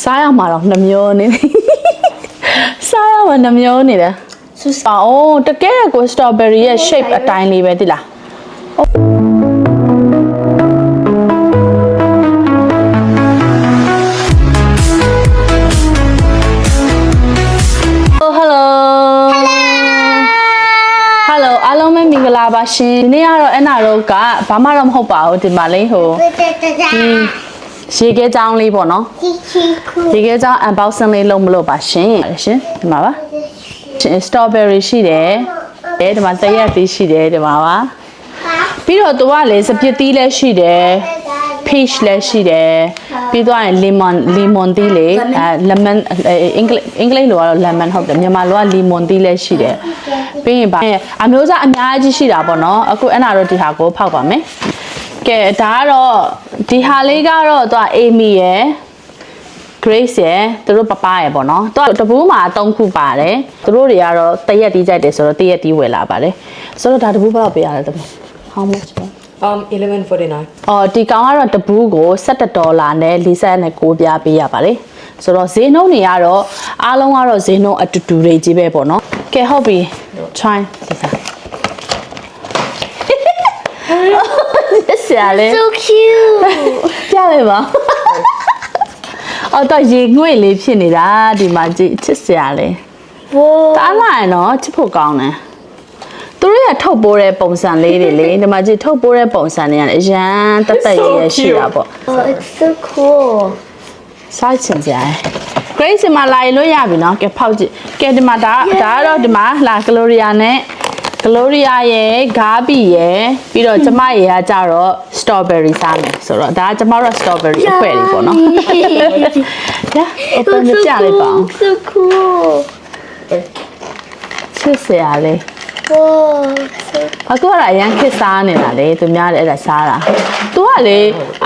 စားရမှာတော့နှမျောနေတယ်စားရမှာနှမျောနေတယ်ပါအောင်တကယ်ကို strawberry ရဲ့ shape အတိုင်းလေးပဲတိလား Oh hello hello အားလုံးပဲမင်္ဂလာပါရှင်ဒီနေ့ကတော့အနာတို့ကဘာမှတော့မဟုတ်ပါဘူးဒီမှာလေးဟိုဒီ ရေခဲချောင်းလေးပေါ့နော်ရေခဲချောင်း unboxing လေးလုပ်မလို့ပါရှင်ရှင်ဒီမှာပါရှင် strawberry ရှိတယ်အဲဒီမှာတရက်သီးရှိတယ်ဒီမှာပါပြီးတော့သူကလေစပစ်သီးလည်းရှိတယ် peach လည်းရှိတယ်ပြီးတော့ရင် lemon lemon သီးလေအဲ lemon အင်္ဂလိပ်အင်္ဂလိပ်လိုကတော့ lemon ဟုတ်တယ်မြန်မာလိုက lemon သီးလည်းရှိတယ်ပြီးရင်ဗာအမျိုးသားအများကြီးရှိတာပေါ့နော်အခုအဲ့နာတော့ဒီဟာကိုဖောက်ပါမယ်ကဲဒါကတော့ ဒီဟာလေးကတော့သူက Amy ရယ် Grace ရယ်သူတို့ပပရယ်ပေါ့နော်သူကတပူးမှာ၃ခုပါတယ်သူတို့တွေကတော့တရက်တီးကြိုက်တယ်ဆိုတော့တရက်တီးဝယ်လာပါတယ်ဆိုတော့ဒါတပူးဘယ်တော့ပေးရလဲတပူး How much လဲ Um, 11.49. အော်ဒီကောင်ကတော့တပူးကို17ဒေါ်လာနဲ့49ပြားပေးရပါတယ်ဆိုတော့ဈေးနှုန်းတွေကတော့အားလုံးကတော့ဈေးနှုန်းအတူတူတွေကြီးပဲပေါ့နော်ကဲဟုတ်ပြီ try ဒီစားဆ ရာလေး So cute. ပြလိုက်ပါအော်တော့ရေငွေ့လေးဖြစ်နေတာဒီမှာကြည့်ချစ်ဆရာလေး Whoa. တားလာရင်တော့ချစ်ဖို့ကောင်းတယ်သူတို့ရထုတ်ပိုးတဲ့ပုံစံလေးတွေလေဒီမှာကြည့်ထုတ်ပိုးတဲ့ပုံစံတွေကအရန်တက်တက်ရရရှိတာပေါ့ Oh, it's so cool. စားချင်ကြတယ် Grace မှာလာရင်လို့ရပြီနော်ကဲဖောက်ကြည့်ကဲဒီမှာဒါဒါကတော့ဒီမှာလာ Gloria နဲ့ Gloria ရဲ့ဂါဘီရဲ့ပြီးတော့ကျမရဲ့ကကြတော့ strawberry စားမယ်ဆိုတော့ဒါကကျမတို့ strawberry အခွဲလေးပေါ့နော်။ဒါအပန်းကြလိုက်ပါအောင် So cool. ချစ်စရာလေး Whoa. So အခုကတော့အရန်ခစ်စားနေတာလေသူများလည်းအဲ့ဒါစားတာ။ तू ကလေ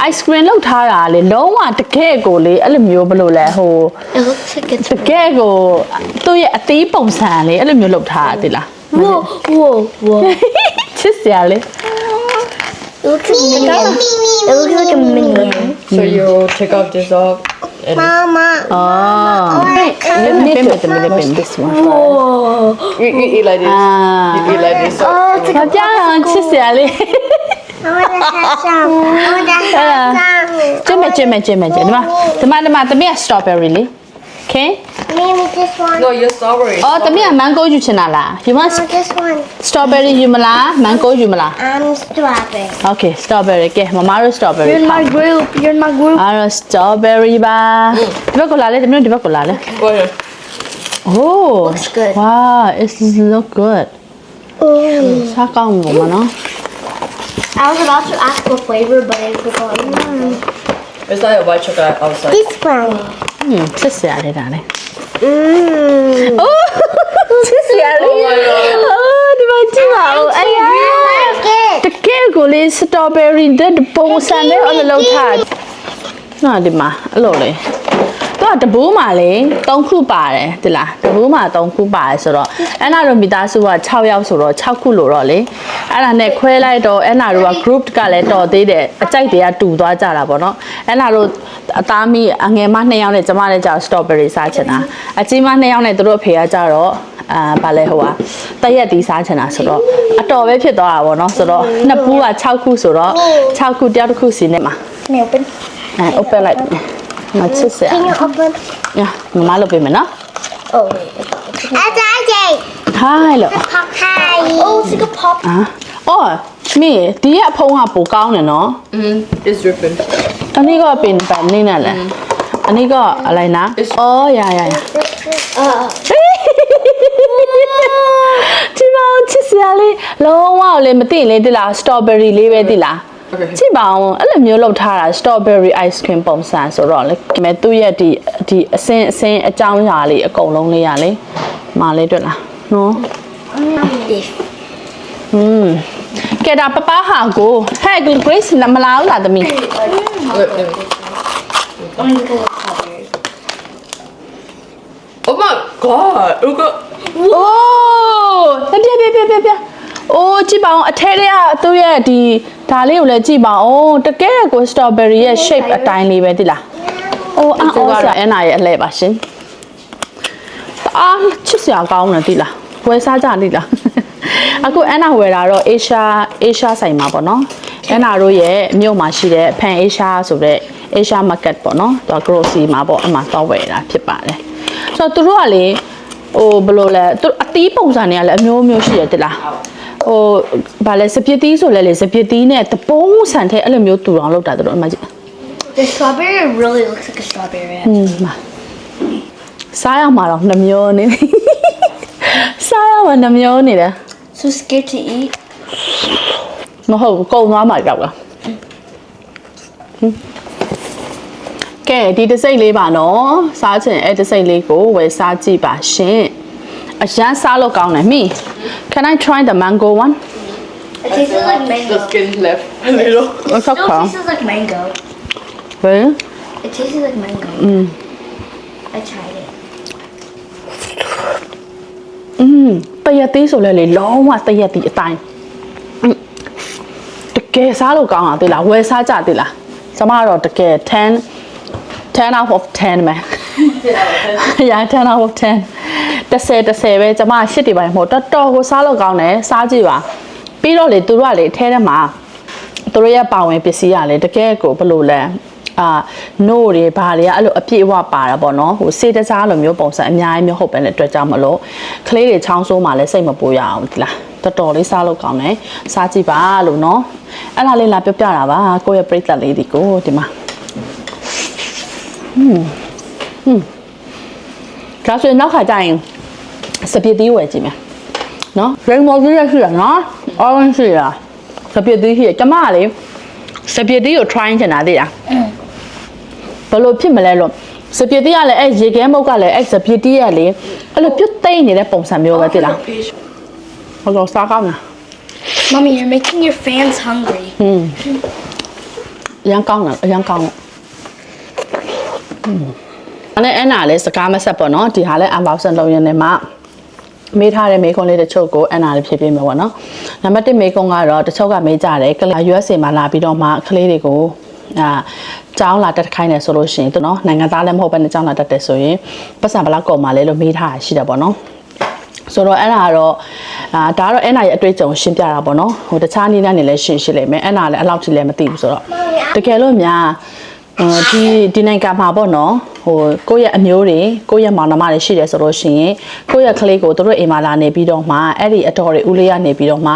ice cream လောက်ထားတာလေလုံးဝတကယ်ကိုလေအဲ့လိုမျိုးဘယ်လိုလဲဟို it looks like it's တကယ်ကိုသူ့ရဲ့အသေးပုံစံလေအဲ့လိုမျိုးလောက်ထားတာတိလား whoa, whoa, whoa. ချစ်စရာလေး It looks like a minion. It looks like a minion. So you take out this off and Mama. အော် let me pin with let me pin this one Whoa. you, you eat like this. အာ You eat like this. Oh, it's ဘာ like ပြောင်းချစ်စရာလေး I want to have some. I want to have some. ကျမကျမကျမကျဒီမှာ ဒီမှာဒီမှာတမီးက strawberry လေ okay Maybe this one. No, your strawberry. အော်တမီးက mango ယူချင်တာလား you want Oh, this one. strawberry ယူမလား mango ယူမလား I'm strawberry. okay strawberry ကဲမမတို့ strawberry You're in my group. You're in my group. အားတော့ strawberry ပါဒီဘက်ကိုလာလေတမီးတို့ဒီဘက်ကိုလာလေ Go ahead. oh Looks good. wow it look good Oh. စားကောင်းမှာမနော် I was about to ask what flavor, but I forgot. It's like a white chocolate outside. This one. ဟင်းချစ်စရာလေးဒါလေ Mmm. အိုးချစ်စရာလေး Oh my god. အော်ဒီမှာကြည့်ပါဦးအယား like it. တကယ်ကိုလေ strawberry တဲ့ပုံစံနဲ့အဲ့လိုလောက်ထားနော်ဒီမှာအဲ့လိုလေ သူကတဘိုးမှာလေ၃ခုပါတယ်ဒီလားတဘိုးမှာ၃ခုပါတယ်ဆိုတော့အဲ့နာတို့မိသားစုက6ယောက်ဆိုတော့6ခုလို့တော့လေအဲ့ဒါနဲ့ခွဲလိုက်တော့အဲ့နာတို့က group ကလည်းတော်သေးတယ်အကြိုက်တွေကတူသွားကြတာပေါ့နော်အဲ့နာတို့အသားမီးအငယ်မ2ယောက်နဲ့ကျမလည်းကြာ strawberry စားချင်တာအကြီးမ2ယောက်နဲ့သူတို့အဖေကကြတော့အာဗာလဲဟိုဟာတရက်တီးစားချင်တာဆိုတော့အတော်ပဲဖြစ်သွားတာပေါ့နော်ဆိုတော့နှစ်ပူးက6ခုဆိုတော့6ခုတယောက်တစ်ခုစီနဲ့မှာ Can I open? အဲ open လိုက် မချစ်စရာ Can you open? ညာမမလုပ်ပေးမယ်နော် Oh, wait. That's okay. ဟိုင်းလို့ Pop hi. Oh, it's like a pop. အာအော်မေဒီရဲ့အဖုံးကပိုကောင်းတယ်နော် Mm, it's dripping. အနည်းကပင်ပန်နေနဲ့လေအနည်းကအလိုက်နာအော်ရရရ Uh, ဒီမောင်ချစ်စရာလေးလုံးဝလည်းမသိရင်လေဒီလား strawberry လေးပဲဒီလား Okay. ကြည့်ပါအောင်အဲ့လိုမျိုးလောက်ထားတာ strawberry ice cream ပုံစံဆိုတော့လေမဲသူ့ရဲ့ဒီဒီအစင်းအစင်းအကြောင်းအရာလေးအကုန်လုံးလေးရလေမာလေးတွေ့လားနော် this. อืมကဲဒါပပဟာကိုဟဲ့ Grace မလာဘူးလားသမီး Wait, wait. I'm gonna cover it. Oh my god. Look at အိုးပြပြပြပြပြအိုးကြည့်ပါအောင်အထဲထဲကသူ့ရဲ့ဒီ ဒါလေးကိုလည်းကြည့်ပါအောင်တကယ်ကို strawberry ရဲ့ shape အတိုင်းလေးပဲသိလားအိုအန်အောဆာအန်နာရဲ့အလဲပါရှင်အားချစ်စရာကောင်းတယ်တိလားဝယ်စားကြတိလားအခုအန်နာဝယ်တာတော့ Asia Asia ဆိုင်မှာပေါ့နော်အန်နာတို့ရဲ့မြို့မှာရှိတဲ့ဖန် Asia ဆိုတဲ့ Asia market ပေါ့နော်သူက grocery မှာပေါ့အမှတော့ဝယ်တာဖြစ်ပါတယ်ဆိုတော့သူတို့ကလေဟိုဘယ်လိုလဲသူအသီးပုံစံတွေကလည်းအမျိုးမျိုးရှိရတိလား ဟိုဗာလဲစပစ်သီးဆိုလဲလေစပစ်သီးနဲ့တပုံးဆန်ထဲအဲ့လိုမျိုးတူအောင်လုပ်တာတို့အမကြီး The strawberry really looks like a strawberry. อืมစားရမှာတော့နှမျောနေပြီစားရမှာနှမျောနေတယ် So scared to eat. မဟုတ်ဘူးကုံသွားမှာကြောက်တာကဲဒီတစ်စိမ့်လေးပါနော်စားချင်အဲ့တစ်စိမ့်လေးကိုဝယ်စားကြည့်ပါရှင်အရန်စားလို့ကောင်းတယ်မိ Can I try the mango one It tastes like mango. The skin left a little. What's Still up, tastes like mango. Well It tasted like mango. Mm. I tried it. อืมတရက်သေးဆိုလဲလေလုံးဝတရက်တီအတိုင်းอืมတကယ်စားလို့ကောင်းတာသိလားဝယ်စားကြသိလားကျမကတော့တကယ်10 10 out of 10ပဲ yeah 10 out of 10 10 10ပဲကျမရှစ်တီပိုင်းမဟုတ်တော်တော်ကိုစားလို့ကောင်းတယ်စားကြည့်ပါပြီးတော့လေသူတို့ကလေအထဲထဲမှာသူတို့ရဲ့ပါဝင်ပစ္စည်းကလေတကယ်ကိုဘယ်လိုလဲအာနို့တွေဘာတွေကအဲ့လိုအပြည့်အဝပါတာပေါ့နော်ဟိုစေးတစားလိုမျိုးပုံစံအများကြီးမျိုးဟုတ်ပဲနဲ့တွေ့ကြမလို့ကလေးတွေချောင်းဆိုးမှလည်းစိတ်မပူရအောင်ဒီလားတော်တော်လေးစားလို့ကောင်းတယ်စားကြည့်ပါလို့နော်အဲ့ဒါလေးလာပြောပြတာပါကိုယ့်ရဲ့ပြိတ္တလေးဒီကိုဒီမှာဒါဆိုရင်နောက်ခါကျရင် စပစ်သီးဝယ်ကြည့်မယ်နော် rainbow ကြီးရရှိရနော် orange ရှိရစပစ်သီးရှိရကျမကလေစပစ်သီးကို try ချင်တာသိလားဘယ်လိုဖြစ်မလဲလို့စပစ်သီးကလည်းအဲ့ရေခဲမုတ်ကလည်းအဲ့စပစ်သီးရလေအဲ့လိုပြုတ်သိမ့်နေတဲ့ပုံစံမျိုးပဲသိလားဟောတော့စားကောင်းလား Mommy, you're making your fans hungry. ဟွန်းအရန်ကောင်းတယ်အရန်ကောင်းတယ်ဟွန်းအဲ့အဲ့နာလည်းစကားမဆက်ပေါ့နော်ဒီဟာလည်း unboxing လုပ်ရနေမှာ မေးထားတဲ့မေးခွန်းလေးတချို့ကိုအန်နာလေးဖြည့်ပေးမယ်ပေါ့နော်။နံပါတ်1မေးခွန်းကတော့တချို့ကမေးကြတယ်ကလေး USA မှာလာပြီးတော့မှကလေးတွေကိုအာကျောင်းလာတက်ခိုင်းတယ်ဆိုလို့ရှိရင်သူနော်နိုင်ငံသားလည်းမဟုတ်ဘဲနဲ့ကျောင်းလာတက်တယ်ဆိုရင်ပတ်စံဘယ်လောက်ကုန်ပါလဲလို့မေးထားတာရှိတယ်ပေါ့နော်။ဆိုတော့အဲ့ဒါကတော့အာဒါကတော့အဲ့နာရဲ့အတွေ့အကြုံရှင်းပြတာပေါ့နော်ဟိုတခြားနည်းနဲ့နေလည်းရှင်းရှင်းလိမ့်မယ်အဲ့နာလည်းအဲ့လောက်ထိလည်းမသိဘူးဆိုတော့တကယ်လို့များအာ ဒီဒီနိုင်ငံမှာပေါ့နော်ဟိုကိုယ့်ရဲ့အမျိုးတွေကိုယ့်ရဲ့မောင်နှမတွေရှိတယ်ဆိုလို့ရှိရင်ကိုယ့်ရဲ့ကလေးကိုတို့အိမ်မှာလာနေပြီးတော့မှအဲ့ဒီအတော်တွေဦးလေးရနေပြီးတော့မှ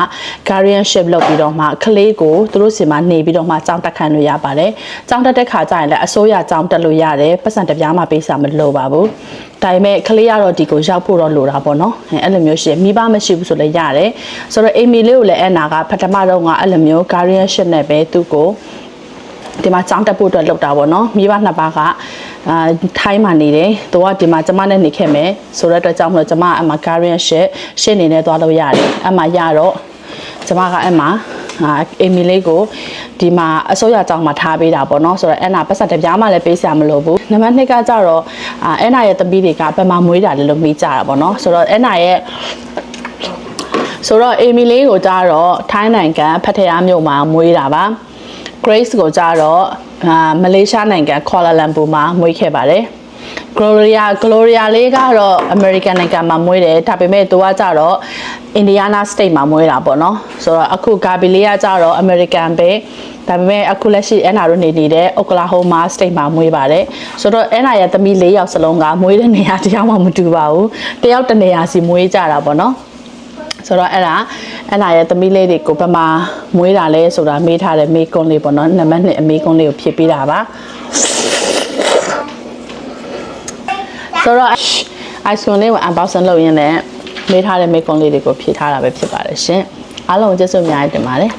guardianship လုပ်ပြီးတော့မှကလေးကိုတို့စီမှာနေပြီးတော့မှကြောင်းတက်ခံလို့ရပါတယ်ကြောင်းတက်တဲ့ခါကျရင်လည်းအစိုးရကြောင်းတက်လို့ရတယ်ပတ်စံတစ်ပြားမှပေးစာမလိုပါဘူးဒါပေမဲ့ကလေးကတော့ဒီကိုရောက်ဖို့တော့လိုတာပေါ့နော်အဲ့လိုမျိုးရှိရင်မိဘမရှိဘူးဆိုလည်းရတယ်ဆိုတော့အိမ်မီလေးကိုလည်းအဲ့နာကပထမတော့ကအဲ့လိုမျိုး guardianship နဲ့ပဲသူ့ကို ဒီမှာចောင်းတက်ဖို့အတွက်လုပ်တာပေါ့နော်မိဘနှစ်ပါးကအာထိုင်းမှာနေတယ်သူကဒီမှာကျမနဲ့နေခဲ့မယ်ဆိုတဲ့အတွက်ကြောင့်မလို့ကျမအမ guardianship ရှင်းနေနဲ့သွားလို့ရတယ်အမရတော့ကျမကအမအာအမီလေးကိုဒီမှာအစိုးရကြောင်းမှာထားပေးတာပေါ့နော်ဆိုတော့အဲ့နာပတ်စံတစ်ပြားမှလည်းပေးစရာမလိုဘူးနံပါတ်2ကကြတော့အာအဲ့နာရဲ့တပီးတွေကဘယ်မှာမွေးတာလဲလို့မေးကြတာပေါ့နော်ဆိုတော့အဲ့နာရဲ့ဆိုတော့အေမီလေးကိုကြတော့ထိုင်းနိုင်ငံဖတ်ထရာမြို့မှာမွေးတာပါ Grace ကိုကြတော့အာမလေးရှားနိုင်ငံကွာလာလမ်ပူမှာမွေးခဲ့ပါတယ် Gloria Gloria လေးကတော့ American နိုင်ငံမှာမွေးတယ်ဒါပေမဲ့သူကကြတော့ Indiana State မှာမွေးတာပေါ့နော်ဆိုတော့အခု Gabi လေးကကြတော့ American ပဲဒါပေမဲ့အခုလက်ရှိ Anna တို့နေနေတဲ့ Oklahoma State မှာမွေးပါတယ်ဆိုတော့ Anna ရဲ့သမီး၄ယောက်စလုံးကမွေးတဲ့နေရာတရားမှမတူပါဘူးတယောက်တစ်နေရာစီမွေးကြတာပေါ့နော် ဆိုတော့အဲ့ဒါအဲ့ဒါရဲ့သမီးလေးတွေကိုဘယ်မှာမွေးတာလဲဆိုတာမေးထားတယ်မေးကွန်းလေးပေါ့နော်နံပါတ်1အမေးကွန်းလေးကိုဖြည့်ပေးတာပါဆိုတော့ ice cream လေးကို unboxing လုပ်ရင်းနဲ့မေးထားတဲ့မေးကွန်းလေးတွေကိုဖြည့်ထားတာပဲဖြစ်ပါတယ်ရှင်အားလုံးကျေးဇူးအများကြီးတင်ပါတယ်